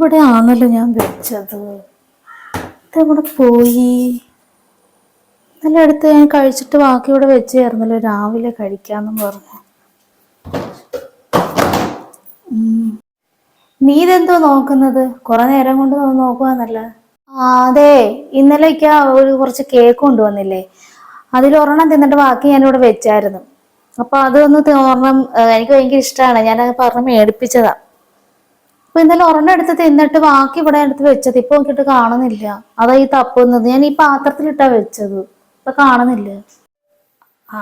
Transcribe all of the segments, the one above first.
ഇവിടെ ആണല്ലോ ഞാൻ വെച്ചത് ഇതെവിടെ പോയി? നല്ല അടുത്ത് ഞാൻ കഴിച്ചിട്ട് ബാക്കി ഇവിടെ വെച്ചായിരുന്നല്ലോ രാവിലെ കഴിക്കാന്നും പറഞ്ഞു. നീ ഇതെന്തോ നോക്കുന്നത്? കുറെ നേരം കൊണ്ട് നോക്കുവാന്നല്ല. അതെ. ഇന്നലേക്ക് ഒരു കുറച്ച് കേക്ക് കൊണ്ടുവന്നില്ലേ? അതിൽ ഒരെണ്ണം തിന്നിട്ട് ബാക്കി ഞാനിവിടെ വെച്ചായിരുന്നു. അപ്പൊ അതൊന്ന് ഒരെണ്ണം എനിക്ക് ഭയങ്കര ഇഷ്ടമാണ് ഞാനത് പറഞ്ഞ് മേടിപ്പിച്ചതാ. അപ്പൊ ഇന്നലെ ഒരെണ്ണം എടുത്ത് തിന്നിട്ട് ബാക്കി ഇവിടെ എടുത്ത് വെച്ചത് ഇപ്പൊ നോക്കിയിട്ട് കാണുന്നില്ല. അതാ ഈ തപ്പുന്നത്. ഞാൻ ഈ പാത്രത്തിലിട്ടാ വെച്ചത്. ഇപ്പൊ കാണുന്നില്ല.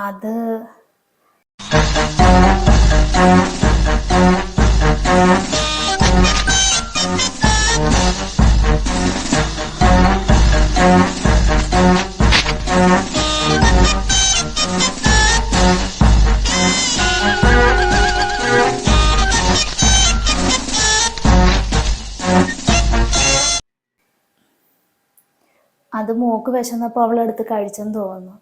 അത് അത് മോക്ക് വിശന്നപ്പോ അവൾ എടുത്ത് കഴിച്ചെന്ന് തോന്നുന്നു.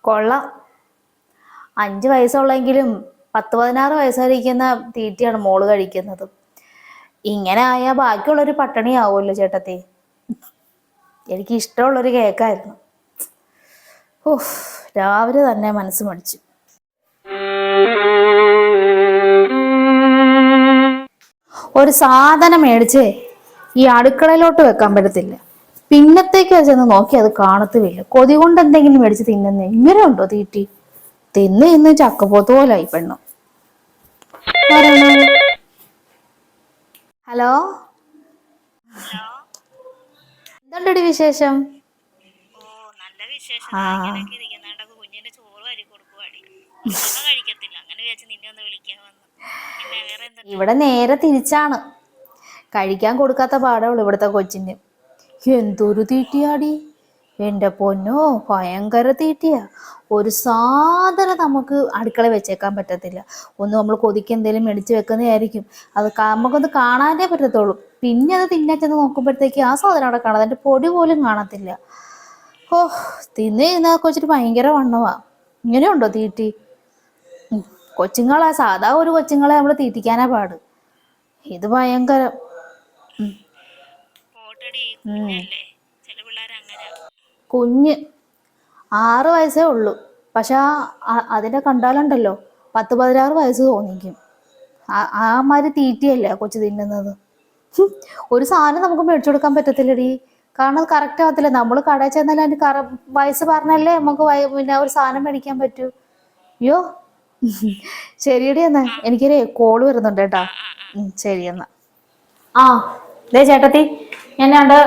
കൊള്ളാം. അഞ്ച് വയസ്സുള്ളെങ്കിലും പത്ത് പതിനാറ് വയസ്സായിരിക്കുന്ന തീറ്റയാണ് മോൾ കഴിക്കുന്നത്. ഇങ്ങനെ ആയാൽ ബാക്കിയുള്ളൊരു പട്ടിണിയാവുമല്ലോ ചേട്ടത്തി. എനിക്ക് ഇഷ്ടമുള്ളൊരു കേക്കായിരുന്നു. ഓഹ് രാവിലെ തന്നെ മനസ്സ് മടിച്ചു. ഒരു സാധനം മേടിച്ചേ. ഈ അടുക്കളയിലോട്ട് വെക്കാൻ പറ്റത്തില്ല. പിന്നത്തേക്ക് ചെന്ന് നോക്കി അത് കാണത്തുമില്ല കൊതി കൊണ്ട് എന്തെങ്കിലും മേടിച്ച് തിന്നുന്ന ഇങ്ങനെ ഉണ്ടോ തീറ്റി? തിന്ന് ഇന്ന് ചക്കപ്പോത്ത് പോലായി പെണ്ണു. ഹലോ? എന്തുണ്ടടി വിശേഷം? ആ. ഇവിടെ നേരെ തിരിച്ചാണ്. കഴിക്കാൻ കൊടുക്കാത്ത പാടുള്ളൂ ഇവിടുത്തെ കൊച്ചിന്. എന്തൊരു തീറ്റിയാടി എന്റെ പൊന്നോ ഭയങ്കര തീറ്റിയ ഒരു സാധനം നമുക്ക് അടുക്കള വെച്ചേക്കാൻ പറ്റത്തില്ല. ഒന്ന് നമ്മൾ കൊതിക്ക് എന്തെങ്കിലും മേടിച്ച് വെക്കുന്നതായിരിക്കും. അത് നമുക്കൊന്ന് കാണാനേ പറ്റത്തുള്ളൂ. പിന്നെ അത് തിന്നച്ചെന്ന് നോക്കുമ്പോഴത്തേക്ക് ആ സാധനം അവിടെ കാണാം അതിന്റെ പൊടി പോലും കാണത്തില്ല. ഓ തിന്ന് തിന്നാ കൊച്ചിട്ട് ഭയങ്കര വണ്ണമാ ഇങ്ങനെയുണ്ടോ തീറ്റി. കൊച്ചുങ്ങളെ സാധാ ഒരു കൊച്ചുങ്ങളെ നമ്മൾ തീറ്റിക്കാനാ പാട്. ഇത് ഭയങ്കരം. കുഞ്ഞ്. ആറ് വയസ്സേ ഉള്ളൂ. പക്ഷെ ആ അതിന്റെ അതിനെ കണ്ടാലുണ്ടല്ലോ പത്ത് പതിനാറ് വയസ്സ് തോന്നിക്കും. ആ- മാതിരി തീറ്റയല്ലേ കൊച്ചു തിന്നുന്നത്? ഒരു സാധനം നമുക്ക് മേടിച്ചു കൊടുക്കാൻ പറ്റത്തില്ലടി. കാരണം അത് കറക്റ്റ് ആവത്തില്ല. നമ്മൾ കടയിൽ ചെന്നാലും അതിന് കറ വയസ്സ് പറഞ്ഞല്ലേ നമുക്ക് പിന്നെ ഒരു സാധനം മേടിക്കാൻ പറ്റൂ. അയ്യോ. ശരിയടി എന്നാ. എനിക്കൊരു കോൾ വരുന്നുണ്ട് കേട്ടാ. ശരി എന്നാ. ആ. ദേ ചേട്ടത്തി ഞാൻ അവിടെ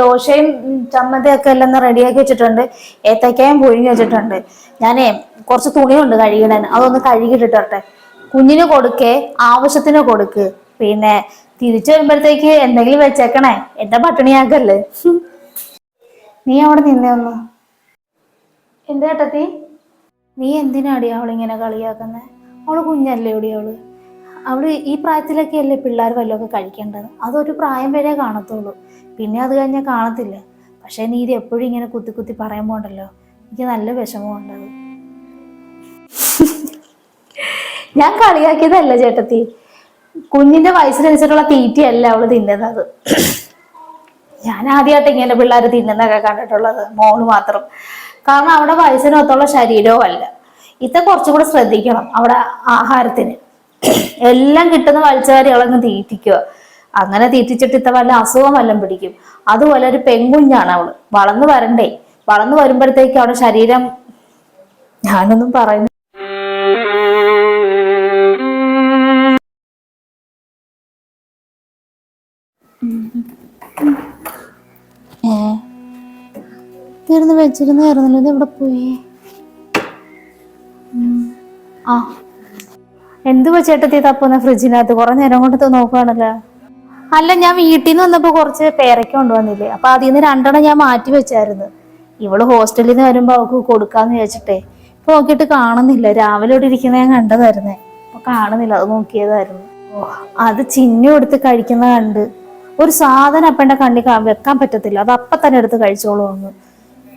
ദോശയും ചമ്മന്തിയൊക്കെ എല്ലാം റെഡിയാക്കി വെച്ചിട്ടുണ്ട്. ഏത്തക്കായും പുഴുങ്ങി വെച്ചിട്ടുണ്ട്. ഞാനേ കുറച്ച് തുണിയുണ്ട് കഴുകിടാൻ അതൊന്ന് കഴുകിയിട്ടിട്ടെ കുഞ്ഞിന് കൊടുക്കേ ആവശ്യത്തിന് കൊടുക്ക്. പിന്നെ തിരിച്ചു വരുമ്പോഴത്തേക്ക് എന്തെങ്കിലും വെച്ചേക്കണേ. എന്റെ പട്ടിണിയാക്കല്ലേ നീ അവിടെ നിന്നേ ഒന്ന്. എന്താ ചേട്ടത്തി? നീ എന്തിനാടി അവളിങ്ങനെ കളിയാക്കുന്നേ? അവൾ കുഞ്ഞല്ലേ ഇവിടെ അവൾ? അവൾ ഈ പ്രായത്തിലൊക്കെ അല്ലേ പിള്ളേർ വല്ലതൊക്കെ കഴിക്കേണ്ടത്? അതൊരു പ്രായം വരെ കാണത്തുള്ളൂ. പിന്നെ അത് കഴിഞ്ഞാൽ കാണത്തില്ല. പക്ഷേ നീ ഇത് എപ്പോഴും ഇങ്ങനെ കുത്തി കുത്തി പറയുമ്പോണ്ടല്ലോ എനിക്ക് നല്ല വിഷമമുണ്ടത് ഞാൻ കളിയാക്കിയതല്ല ചേട്ടത്തി. കുഞ്ഞിന്റെ വയസ്സിനനുസരിച്ചുള്ള തീറ്റയല്ല അവൾ തിന്നുന്നത് ഞാൻ ആദ്യമായിട്ട് ഇങ്ങനെ പിള്ളേർ തിന്നുന്നതൊക്കെ കണ്ടിട്ടുള്ളത് മോൾ മാത്രം. കാരണം അവിടെ വയസ്സിനൊത്തുള്ള ശരീരവും അല്ല. ഇത്തെ കുറച്ചും കൂടെ ശ്രദ്ധിക്കണം അവിടെ ആഹാരത്തിന്. എല്ലാം കിട്ടുന്ന വലിച്ചുകാരി അവളങ്ങ് തീറ്റിക്കുക. അങ്ങനെ തീറ്റിച്ചിട്ട് ഇത്ത വല്ല അസുഖം വല്ലതും പിടിക്കും. അതുപോലെ ഒരു പെൺകുഞ്ഞാണ് അവൾ. വളർന്നു വരണ്ടേ. വളർന്നു വരുമ്പോഴത്തേക്ക് അവളുടെ ശരീരം ഞാനൊന്നും പറയുന്നു വെച്ചിരുന്നായിരുന്നല്ലോ ഇത് എവിടെ പോയി? ആ. എന്തുവാ ചേട്ടത്തി തപ്പുന്ന ഫ്രിഡ്ജിനകത്ത്? കുറെ നേരം കൊണ്ട് നോക്കുകയാണല്ലോ അല്ല ഞാൻ വീട്ടിൽ നിന്ന് വന്നപ്പോ കുറച്ച് പേരയ്ക്ക കൊണ്ടുവന്നില്ലേ? അപ്പൊ അതിൽ നിന്ന് രണ്ടെണ്ണം ഞാൻ മാറ്റി വെച്ചായിരുന്നു. ഇവൾ ഹോസ്റ്റലിൽ നിന്ന് വരുമ്പോ അവൾക്ക് കൊടുക്കാന്ന് വിചാരിച്ചിട്ടേ. ഇപ്പൊ നോക്കിയിട്ട് കാണുന്നില്ല. രാവിലെ ഇവിടെ ഇരിക്കുന്ന ഞാൻ കണ്ടതായിരുന്നേ. അപ്പൊ കാണുന്നില്ല. അത് നോക്കിയതായിരുന്നു. ഓ അത് ചിഹ്നം എടുത്ത് കഴിക്കുന്ന കണ്ട് ഒരു സാധനം അപ്പന്റെ കണ്ണി കാ- വെക്കാൻ പറ്റത്തില്ല. അത് അപ്പൊ തന്നെ എടുത്ത് കഴിച്ചോളൂ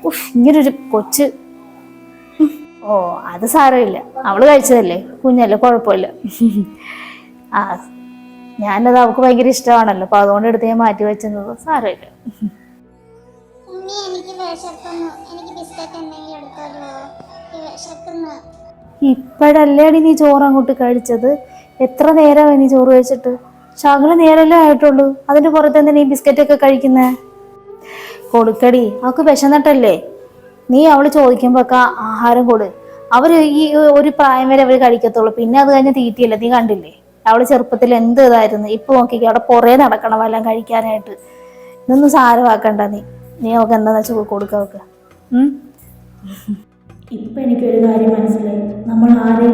ഉഫ് ഇങ്ങനൊരു കൊച്ച്. ഓ അത് സാരമില്ല. അവൾ കഴിച്ചതല്ലേ? കുഞ്ഞല്ലേ കുഴപ്പമില്ല. ആ ഞാനത് അവൾക്ക് ഭയങ്കര ഇഷ്ടമാണല്ലോ. അപ്പൊ അതുകൊണ്ട് എടുത്ത് ഞാൻ മാറ്റി വെച്ചത്. സാരമില്ല. ഇപ്പോഴല്ലേടി നീ ചോറ് അങ്ങോട്ട് കഴിച്ചത്? എത്ര നേരമായി നീ ചോറ് കഴിച്ചിട്ട്? ശകല നേരമല്ലേ ആയിട്ടുള്ളൂ. അതിന്റെ പുറത്ത് എന്താ നീ ബിസ്ക്കറ്റ് ഒക്കെ കഴിക്കുന്നേ? കൊടുക്കടി അവക്ക് വിശന്നിട്ടല്ലേ? നീ അവൾ ചോദിക്കുമ്പോഴൊക്കെ ആഹാരം കൊടു. അവർ ഈ ഒരു പ്രായം വരെ അവർ കഴിക്കത്തുള്ളൂ. പിന്നെ അത് കഴിഞ്ഞ തീറ്റിയല്ല. നീ കണ്ടില്ലേ? അവൾ ചെറുപ്പത്തിൽ എന്ത് ഇതായിരുന്നു? ഇപ്പൊ നോക്കിക്ക അവിടെ പുറേ നടക്കണം വല്ലതും കഴിക്കാനായിട്ട്. ഇതൊന്നും സാരമാക്കണ്ട നീ. നീ അവൾക്ക് എന്താന്ന് വെച്ചാൽ കൊടുക്ക അവൾക്ക്. ഇപ്പൊ എനിക്കൊരു കാര്യം മനസ്സിലായി. നമ്മൾ ആരെ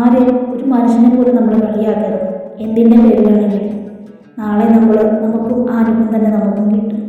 ആരെ ഒരു മനുഷ്യനെ പോലും നമ്മൾ കളിയാക്കരുത്. എന്തിന്റെ പേരിലാണെങ്കിലും. നാളെ നമ്മൾ നമുക്കും ആരും തന്നെ നമുക്കും കിട്ടും.